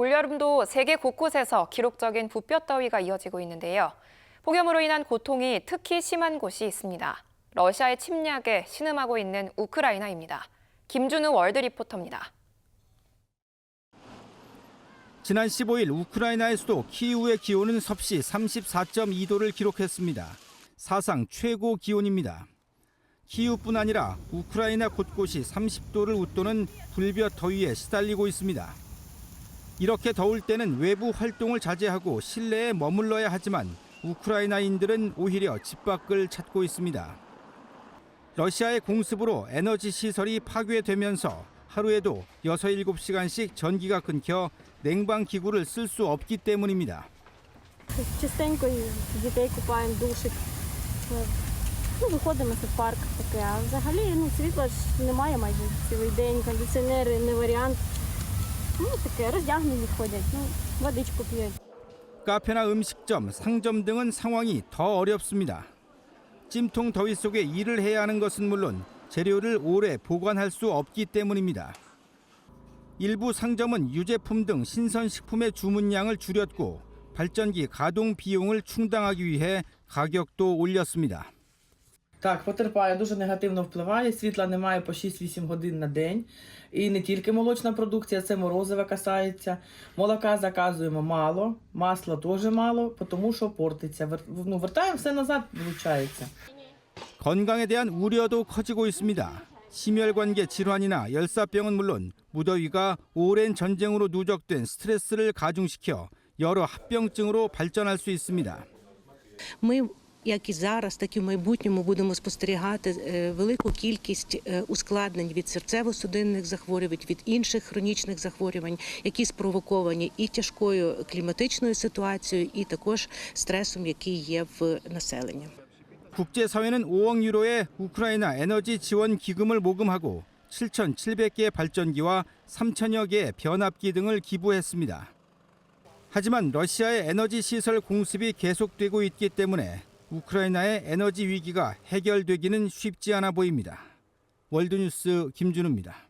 올여름도 세계 곳곳에서 기록적인 부볕더위가 이어지고 있는데요. 폭염으로 인한 고통이 특히 심한 곳이 있습니다. 러시아의 침략에 신음하고 있는 우크라이나입니다. 김준우 월드 리포터입니다. 지난 15일 우크라이나의 수도 키이우의 기온은 섭씨 34.2도를 기록했습니다. 사상 최고 기온입니다. 키이우뿐 아니라 우크라이나 곳곳이 30도를 웃도는 불볕 더위에 시달리고 있습니다. 이렇게 더울 때는 외부 활동을 자제하고 실내에 머물러야 하지만 우크라이나인들은 오히려 집 밖을 찾고 있습니다. 러시아의 공습으로 에너지 시설이 파괴되면서 하루에도 6, 7시간씩 전기가 끊겨 냉방 기구를 쓸 수 없기 때문입니다. Частенько і дітей купаємо, душик. Ну, виходимо це в парк таке. А взагалі ну, світла ж немає майже цілий день, кондиціонери не варіант. Ну, таке, роздягнені ходять, ну, водичку п'ють. 카페나 음식점, 상점 등은 상황이 더 어렵습니다. 찜통 더위 속에 일을 해야 하는 것은 물론 재료를 오래 보관할 수 없기 때문입니다. 일부 상점은 유제품 등 신선식품의 주문량을 줄였고 발전기 가동 비용을 충당하기 위해 가격도 올렸습니다. Так, потерпає, дуже негативно впливає. Світла немає по 6-8 годин на день. І не тільки молочна продукція, це морозива касається. Молока заказуємо мало, масла теж мало, тому що портиться. Вер- Ну, вертаємо все назад, виходить. 건강에 대한 우려도 커지고 있습니다. 심혈관계 질환이나 열사병은 물론 무더위가 오랜 전쟁으로 누적된 스트레스를 가중시켜 여러 합병증으로 발전할 수 있습니다. Ми, як і зараз, так і в майбутньому будемо спостерігати е, велику кількість е, ускладнень від серцево-судинних захворювань, від інших хронічних захворювань, які спровоковані і тяжкою кліматичною ситуацією, і також стресом, який є в населенні. 국제사회는 5억 유로의 우크라이나 에너지 지원 기금을 모금하고 7,700개의 발전기와 3천여 개의 변압기 등을 기부했습니다. 하지만 러시아의 에너지 시설 공습이 계속되고 있기 때문에 우크라이나의 에너지 위기가 해결되기는 쉽지 않아 보입니다. 월드뉴스 김준우입니다.